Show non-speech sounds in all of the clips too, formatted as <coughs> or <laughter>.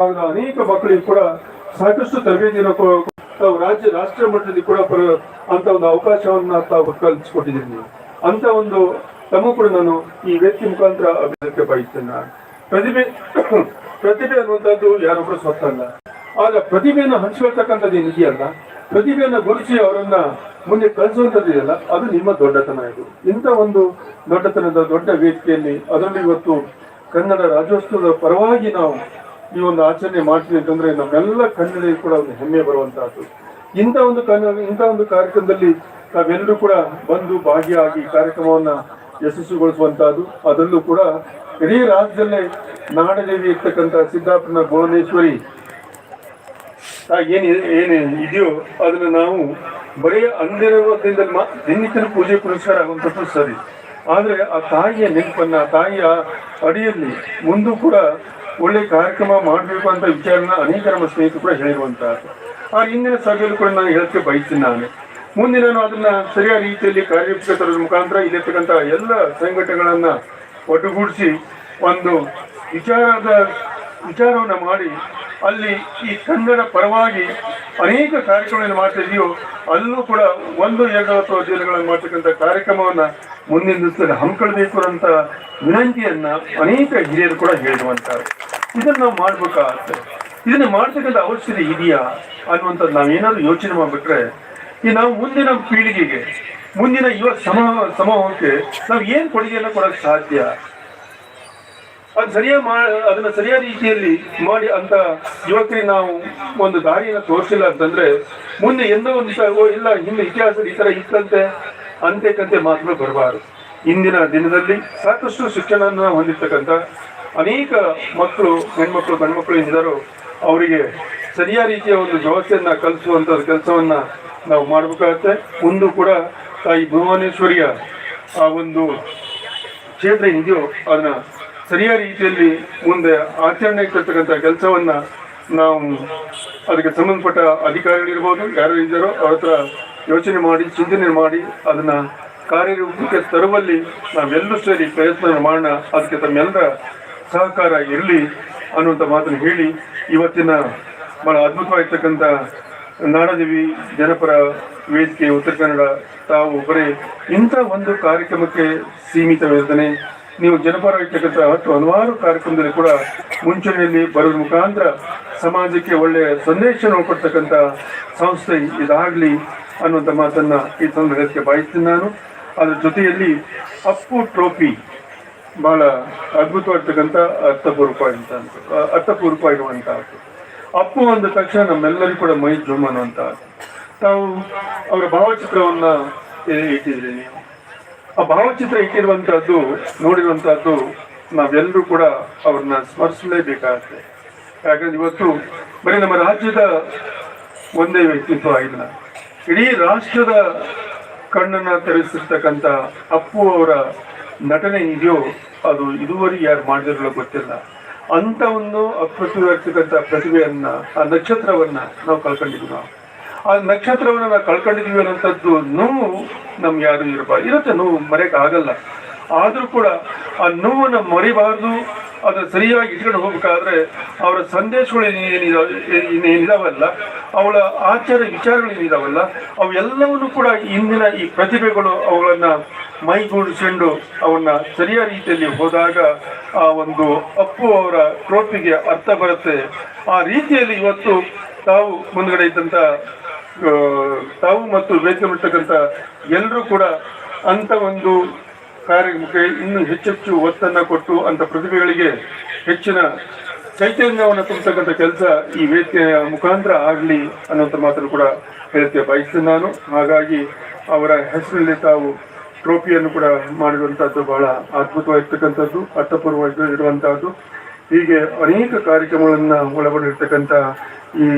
ಅನೇಕ ಮಕ್ಕಳಿಗೆ ಕೂಡ ಸಾಕಷ್ಟು ತರಬೇತಿಯನ್ನು ತಾವು ರಾಜ್ಯ, ರಾಷ್ಟ್ರ ಮಟ್ಟದಲ್ಲಿ ಕೂಡ ಅಂತ ಒಂದು ಅವಕಾಶವನ್ನ ತಾವು ಕಲ್ಪಿಸಿಕೊಟ್ಟಿದ್ದೀನಿ ಅಂತ ಒಂದು ತಮ್ಮ ಕೂಡ ನಾನು ಈ ವ್ಯಕ್ತಿ ಮುಖಾಂತರ ಅಭಿವೃದ್ಧಿ ಬಯಸ್ತೇನೆ. ಪ್ರತಿಭೆ <coughs> ಪ್ರತಿಭೆ ಅನ್ನುವಂಥದ್ದು ಯಾರೊಬ್ಬರು ಸ್ವತ್ತಲ್ಲ ಆದ್ರೆ ಪ್ರತಿಭೆಯನ್ನು ಹಂಚ್ಕೊಳ್ತಕ್ಕಂಥದ್ದು ನಿಧಿಯಲ್ಲ ಪ್ರತಿಭೆಯನ್ನು ಗುರುಸಿ ಅವರನ್ನ ಮುಂದೆ ಕಳಿಸುವಂಥದ್ದು ಇದೆಯಲ್ಲ ಅದು ನಿಮ್ಮ ದೊಡ್ಡತನ ಇದು. ಇಂಥ ಒಂದು ದೊಡ್ಡತನದ ದೊಡ್ಡ ವೇದಿಕೆಯಲ್ಲಿ ಅದರಲ್ಲಿ ಇವತ್ತು ಕನ್ನಡ ರಾಜ್ಯೋತ್ಸವದ ಪರವಾಗಿ ನಾವು ಈ ಒಂದು ಆಚರಣೆ ಮಾಡ್ತೀವಿ ಅಂತಂದ್ರೆ ನಮ್ಮೆಲ್ಲ ಕನ್ನಡಿಗೆ ಕೂಡ ಒಂದು ಹೆಮ್ಮೆ ಬರುವಂತಹದ್ದು. ಇಂಥ ಒಂದು ಕನ್ನ ಇಂಥ ಒಂದು ಕಾರ್ಯಕ್ರಮದಲ್ಲಿ ನಾವೆಲ್ಲರೂ ಕೂಡ ಬಂದು ಭಾಗಿಯಾಗಿ ಕಾರ್ಯಕ್ರಮವನ್ನ ಯಶಸ್ವಿಗೊಳಿಸುವಂತಹದ್ದು. ಅದರಲ್ಲೂ ಕೂಡ ಇಡೀ ರಾಜ್ಯದಲ್ಲೇ ನಾಡದೇವಿ ಇರ್ತಕ್ಕಂಥ ಸಿದ್ದಾಪುರನ ಭುವನೇಶ್ವರಿ ಏನ್, ಏನು ಇದೆಯೋ ಅದನ್ನ ನಾವು ಬರೀ ಅಂದಿರೋದ್ರಿಂದ ದಿನನಿತ್ಯದ ಪೂಜೆ ಪುರಸ್ಕಾರ ಆಗುವಂಥದ್ದು ಸರಿ. ಆದ್ರೆ ಆ ತಾಯಿಯ ನೆನಪನ್ನ ತಾಯಿಯ ಅಡಿಯಲ್ಲಿ ಮುಂದೂ ಕೂಡ ಒಳ್ಳೆ ಕಾರ್ಯಕ್ರಮ ಮಾಡಬೇಕು ಅಂತ ವಿಚಾರನ ಅನೇಕ ನಮ್ಮ ಸ್ನೇಹಿತರು ಕೂಡ ಹೇಳಿರುವಂತಹದ್ದು ಆ ಹಿಂದಿನ ಸಭೆಯಲ್ಲೂ ಕೂಡ ನಾನು ಹೇಳಕ್ಕೆ ಬಯಸ್ತೀನಿ ನಾನು. ಮುಂದೆ ನಾನು ಅದನ್ನ ಸರಿಯಾದ ರೀತಿಯಲ್ಲಿ ಕಾರ್ಯರೂಪಕ್ಕೆ ತರೋದ್ರ ಮುಖಾಂತರ ಇಲ್ಲಿರ್ತಕ್ಕಂಥ ಎಲ್ಲ ಸಂಘಟನೆಗಳನ್ನ ಒಟ್ಟುಗೂಡಿಸಿ ಒಂದು ವಿಚಾರದ ವಿಚಾರವನ್ನ ಮಾಡಿ ಅಲ್ಲಿ ಈ ಕನ್ನಡ ಪರವಾಗಿ ಅನೇಕ ಕಾರ್ಯಕ್ರಮಗಳನ್ನು ಮಾಡ್ತಾ ಇದೆಯೋ ಅಲ್ಲೂ ಕೂಡ ಒಂದು, ಎರಡು ಅಥವಾ ದಿನಗಳನ್ನು ಮಾಡ್ತಕ್ಕಂಥ ಕಾರ್ಯಕ್ರಮವನ್ನು ಮುಂದಿನ ದಿವಸದಲ್ಲಿ ಹಮ್ಮಿಕೊಳ್ಬೇಕು ಅಂತ ವಿನಂತಿಯನ್ನ ಅನೇಕ ಹಿರಿಯರು ಕೂಡ ಹೇಳಿರುವಂತಾರೆ ಇದನ್ನ ನಾವು ಮಾಡ್ಬೇಕಾಗತ್ತೆ ಇದನ್ನ ಮಾಡ್ತಕ್ಕಂಥ ಅವಶ್ಯಕತೆ ಇದೆಯಾ ಅನ್ನುವಂಥದ್ದು ನಾವೇನಾದ್ರೂ ಯೋಚನೆ ಮಾಡ್ಬಿಟ್ರೆ, ಈ ನಾವು ಮುಂದಿನ ಪೀಳಿಗೆಗೆ, ಮುಂದಿನ ಯುವ ಸಮ, ಸಮೂಹಕ್ಕೆ ನಾವು ಏನ್ ಕೊಡುಗೆಯನ್ನ ಕೊಡಕ್ ಸಾಧ್ಯ? ಅದು ಸರಿಯಾಗಿ ಮಾ, ಅದನ್ನ ಸರಿಯಾದ ರೀತಿಯಲ್ಲಿ ಮಾಡಿ ಅಂತ ಯುವಕರಿಗೆ ನಾವು ಒಂದು ದಾರಿಯನ್ನು ತೋರಿಸಿಲ್ಲ ಅಂತಂದ್ರೆ, ಮುಂದೆ ಎಂದೋ ಒಂದು ಓ, ಇಲ್ಲ, ಹಿಂದೆ ಇತಿಹಾಸ ಈ ತರ ಇತ್ತಂತೆ ಅಂತೆಕಂತೆ ಮಾತ್ರ ಬರಬಾರದು. ಇಂದಿನ ದಿನದಲ್ಲಿ ಸಾಕಷ್ಟು ಶಿಕ್ಷಣವನ್ನು ಹೊಂದಿರ್ತಕ್ಕಂಥ ಅನೇಕ ಮಕ್ಕಳು, ಹೆಣ್ಮಕ್ಳು, ಗಂಡ್ಮಕ್ಳು ಏನಿದ್ದಾರೋ ಅವರಿಗೆ ಸರಿಯಾದ ರೀತಿಯ ಒಂದು ವ್ಯವಸ್ಥೆಯನ್ನ ಕಲಿಸುವಂತ ಕೆಲಸವನ್ನ ನಾವು ಮಾಡಬೇಕಾಗತ್ತೆ. ಮುಂದೂ ಕೂಡ ತಾಯಿ ಭುವನೇಶ್ವರಿಯ ಆ ಒಂದು ಕ್ಷೇತ್ರ ಇದೆಯೋ ಅದನ್ನ ಸರಿಯಾದ ರೀತಿಯಲ್ಲಿ ಮುಂದೆ ಆಚರಣೆ ಇರ್ತಕ್ಕಂಥ ಕೆಲಸವನ್ನ ನಾವು ಅದಕ್ಕೆ ಸಂಬಂಧಪಟ್ಟ ಅಧಿಕಾರಿಗಳಿರ್ಬೋದು, ಯಾರು ಇದ್ದಾರೋ ಅವ್ರ ಹತ್ರ ಯೋಚನೆ ಮಾಡಿ, ಚಿಂತನೆ ಮಾಡಿ ಅದನ್ನ ಕಾರ್ಯರೂಪಕ್ಕೆ ತರುವಲ್ಲಿ ನಾವೆಲ್ಲರೂ ಸೇರಿ ಪ್ರಯತ್ನ ಮಾಡೋಣ. ಅದಕ್ಕೆ ತಮ್ಮೆಲ್ಲರ ಸಹಕಾರ ಇರಲಿ ಅನ್ನುವಂಥ ಮಾತನ್ನು ಹೇಳಿ ಇವತ್ತಿನ ಬಹಳ ಅದ್ಭುತವಾಗಿರ್ತಕ್ಕಂಥ ನಾಡದೇವಿ ಜನಪರ ವೇದಿಕೆ ಉತ್ತರ ಕನ್ನಡ ತಾವು ಬರೀ ಇಂಥ ಒಂದು ಕಾರ್ಯಕ್ರಮಕ್ಕೆ ಸೀಮಿತವಿರ್ತನೆ ನೀವು ಜನಪರ ಇರ್ತಕ್ಕಂಥ ಹತ್ತು ಹಲವಾರು ಕಾರ್ಯಕ್ರಮದಲ್ಲಿ ಕೂಡ ಮುಂಚೂಣಿಯಲ್ಲಿ ಬರೋದ್ರ ಮುಖಾಂತರ ಸಮಾಜಕ್ಕೆ ಒಳ್ಳೆಯ ಸಂದೇಶವನ್ನು ಕೊಡ್ತಕ್ಕಂಥ ಸಂಸ್ಥೆ ಇದಾಗಲಿ ಅನ್ನುವಂಥ ಮಾತನ್ನು ಈ ಸಂದರ್ಭಕ್ಕೆ ಬಾಯಿಸ್ತೀನಿ ನಾನು. ಅದರ ಜೊತೆಯಲ್ಲಿ ಅಪ್ಪು ಟ್ರೋಫಿ ಬಹಳ ಅದ್ಭುತವಾಗಿರ್ತಕ್ಕಂಥ ಅರ್ಥಪೂರ್ವಕ ಇರುವಂತಹ ಅಪ್ಪು ಅಂದ ತಕ್ಷಣ ನಮ್ಮೆಲ್ಲರಿಗೂ ಕೂಡ ಮೈ ಜುಮ್ ತಾವು ಅವರ ಭಾವಚಿತ್ರವನ್ನ ಇಟ್ಟಿದ್ರಿ ನೀವು? ಆ ಭಾವಚಿತ್ರ ಇಟ್ಟಿರುವಂತಹದ್ದು, ನೋಡಿರುವಂತಹದ್ದು ನಾವೆಲ್ಲರೂ ಕೂಡ ಅವ್ರನ್ನ ಸ್ಮರಿಸಲೇಬೇಕಾಗತ್ತೆ. ಯಾಕಂದ್ರೆ ಇವತ್ತು ಬರೀ ನಮ್ಮ ರಾಜ್ಯದ ಒಂದೇ ವ್ಯಕ್ತಿತ್ವ ಆಗಿಲ್ಲ ಇಡೀ ರಾಷ್ಟ್ರದ ಕಣ್ಣನ್ನ ತೆರೆಸಿರ್ತಕ್ಕಂಥ ಅಪ್ಪು ಅವರ ನಟನೆ ಇದೆಯೋ ಅದು ಇದುವರೆಗೆ ಯಾರು ಮಾಡಿದಿರಲ್ಲ ಗೊತ್ತಿಲ್ಲ. ಅಂತ ಒಂದು ಅಪ್ರತಿಭರ್ತಕ್ಕಂಥ ಪ್ರತಿಭೆಯನ್ನ, ಆ ನಕ್ಷತ್ರವನ್ನ ನಾವು ಕಳ್ಕೊಂಡಿದ್ವಿ ನಾವು. ಆ ನಕ್ಷತ್ರವನ್ನ ನಾವು ಕಳ್ಕೊಂಡಿದ್ವಿ ಅನ್ನೋಂಥದ್ದು ನೋವು ನಮ್ಗೆ ಯಾರು ಇರಬಾರ್ದು. ಇರುತ್ತೆ ನೋವು, ಮರೆಯಕ್ಕಾಗಲ್ಲ. ಆದ್ರೂ ಕೂಡ ಆ ನೋವನ್ನು ಮರಿಬಾರ್ದು. ಅದನ್ನ ಸರಿಯಾಗಿ ಇಟ್ಕೊಂಡು ಹೋಗ್ಬೇಕಾದ್ರೆ ಅವರ ಸಂದೇಶಗಳು ಏನಿದಾವೆ ಏನಿದಾವಲ್ಲ ಅವಳ ಆಚಾರ ವಿಚಾರಗಳು ಏನಿದಾವಲ್ಲ ಅವೆಲ್ಲವನ್ನು ಕೂಡ ಇಂದಿನ ಈ ಪ್ರತಿಭೆಗಳು ಅವುಗಳನ್ನ ಮೈಗೂಡಿಸಿಕೊಂಡು ಅವನ್ನ ಸರಿಯಾದ ರೀತಿಯಲ್ಲಿ ಹೋದಾಗ ಆ ಒಂದು ಅಪ್ಪು ಅವರ ಟ್ರೋಫಿಗೆ ಅರ್ಥ ಬರುತ್ತೆ. ಆ ರೀತಿಯಲ್ಲಿ ಇವತ್ತು ತಾವು ಮುಂದ್ಗಡೆ ಇದ್ದಂತ ತಾವು ಮತ್ತು ವೇದಿಕೆ ಎಲ್ಲರೂ ಕೂಡ ಅಂತ ಒಂದು ಕಾರ್ಯಕ್ರಮಕ್ಕೆ ಇನ್ನೂ ಹೆಚ್ಚೆಚ್ಚು ಒತ್ತನ್ನು ಕೊಟ್ಟು ಅಂತ ಪ್ರತಿಭೆಗಳಿಗೆ ಹೆಚ್ಚಿನ ಚೈತನ್ಯವನ್ನು ತುಂಬತಕ್ಕಂಥ ಕೆಲಸ ಈ ವೇದಿಕೆಯ ಮುಖಾಂತರ ಆಗಲಿ ಅನ್ನುವಂಥ ಮಾತನ್ನು ಕೂಡ ಹೇಳಕ್ಕೆ ಬಯಸ್ತೀನಿ ನಾನು. ಹಾಗಾಗಿ ಅವರ ಹೆಸರಿನಲ್ಲಿ ತಾವು ಟ್ರೋಫಿಯನ್ನು ಕೂಡ ಮಾಡಿರುವಂಥದ್ದು ಬಹಳ ಅದ್ಭುತವಾಗಿರ್ತಕ್ಕಂಥದ್ದು ಅರ್ಥಪೂರ್ವವಾಗಿ ಇರುವಂತಹದ್ದು ಹೀಗೆ ಅನೇಕ ಕಾರ್ಯಕ್ರಮಗಳನ್ನು ಒಳಗೊಂಡಿರ್ತಕ್ಕಂಥ ಈ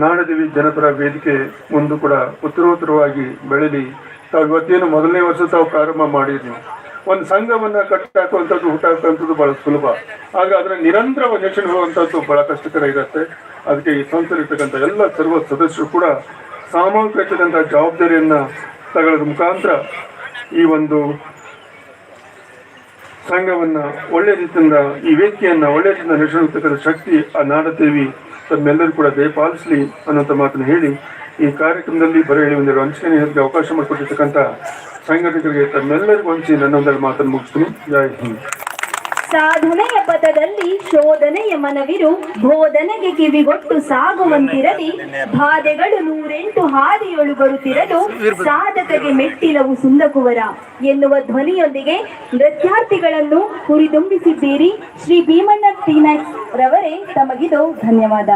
ನಾಡದೇವಿ ಜನಪರ ವೇದಿಕೆ ಮುಂದೆ ಕೂಡ ಉತ್ತರೋತ್ತರವಾಗಿ ಬೆಳೀಲಿ. ತಾವು ಇವತ್ತೇನು ಮೊದಲನೇ ವರ್ಷ ತಾವು ಪ್ರಾರಂಭ ಮಾಡಿದ್ವಿ ಒಂದು ಸಂಘವನ್ನ ಕಟ್ಟಾಕುವಂಥದ್ದು, ಹುಟ್ಟಾಕುವಂಥದ್ದು ಬಹಳ ಸುಲಭ. ಆಗ ಅದರ ನಿರಂತರ ನಿರ್ಷಣೆ ಹೋಗುವಂಥದ್ದು ಬಹಳ ಕಷ್ಟಕರ ಇರುತ್ತೆ. ಅದಕ್ಕೆ ಈ ಸಂಸ್ಥೆಲಿರ್ತಕ್ಕಂಥ ಎಲ್ಲ ಸರ್ವ ಸದಸ್ಯರು ಕೂಡ ಸಾಮೂಹಿಕ ಜವಾಬ್ದಾರಿಯನ್ನ ತಗೊಳ್ಳೋದ್ರ ಮುಖಾಂತರ ಈ ಒಂದು ಸಂಘವನ್ನ ಒಳ್ಳೆ ರೀತಿಯಿಂದ, ಈ ವೇದಿಕೆಯನ್ನ ಒಳ್ಳೆ ರೀತಿಯಿಂದ ನಡೆಸತಕ್ಕಂಥ ಶಕ್ತಿ ಆ ನಾಡದೇವಿ ತಮ್ಮೆಲ್ಲರೂ ಕೂಡ ದಯಪಾಲಿಸಲಿ ಅನ್ನೋಂಥ ಮಾತನ್ನು ಹೇಳಿ ಈ ಕಾರ್ಯಕ್ರಮದಲ್ಲಿ ಬರ ಹೇಳಿ ಒಂದೆರಡು ಹಂಚಿಕೆ ಹೇಳಿ ಅವಕಾಶ ಮಾಡಿಕೊಟ್ಟಿರ್ತಕ್ಕಂಥ ಸಂಘಟಕರಿಗೆ ತಮ್ಮೆಲ್ಲರಿಗೂ ಹಂಚಿ ನನ್ನೊಂದೆರಡು ಮಾತನ್ನು ಮುಗಿಸ್ತೀನಿ. ಜೈ ಹಿಂದ್. ಸಾಧನೆಯ ಪಥದಲ್ಲಿ ಶೋಧನೆಯ ಮನವಿರು, ಬೋಧನೆಗೆ ಕಿವಿಗೊಟ್ಟು ಸಾಗುವಂತಿರಲಿ. ಬಾಧೆಗಳು ನೂರೆಂಟು ಹಾದಿಯೊಳು ಬರುತ್ತಿರಲು ಸಾಧಕಗೆ ಮೆಟ್ಟಿಲವು ಸುಂದಕುವರ ಎನ್ನುವ ಧ್ವನಿಯೊಂದಿಗೆ ನೃತ್ಯಾರ್ಥಿಗಳನ್ನು ಹುರಿದುಂಬಿಸಿದ್ದೀರಿ. ಶ್ರೀ ಭೀಮಣ್ಣ ಟಿನಕ್ಸ್ ರವರೇ, ತಮಗಿದು ಧನ್ಯವಾದ.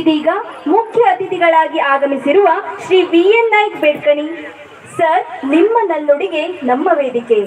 ಇದೀಗ ಮುಖ್ಯ ಅತಿಥಿಗಳಾಗಿ ಆಗಮಿಸಿರುವ Shri V N Naik Bedkani sir, ನಿಮ್ಮ ನಲ್ಲೊಡಿಗೆ ನಮ್ಮ ವೇದಿಕೆ.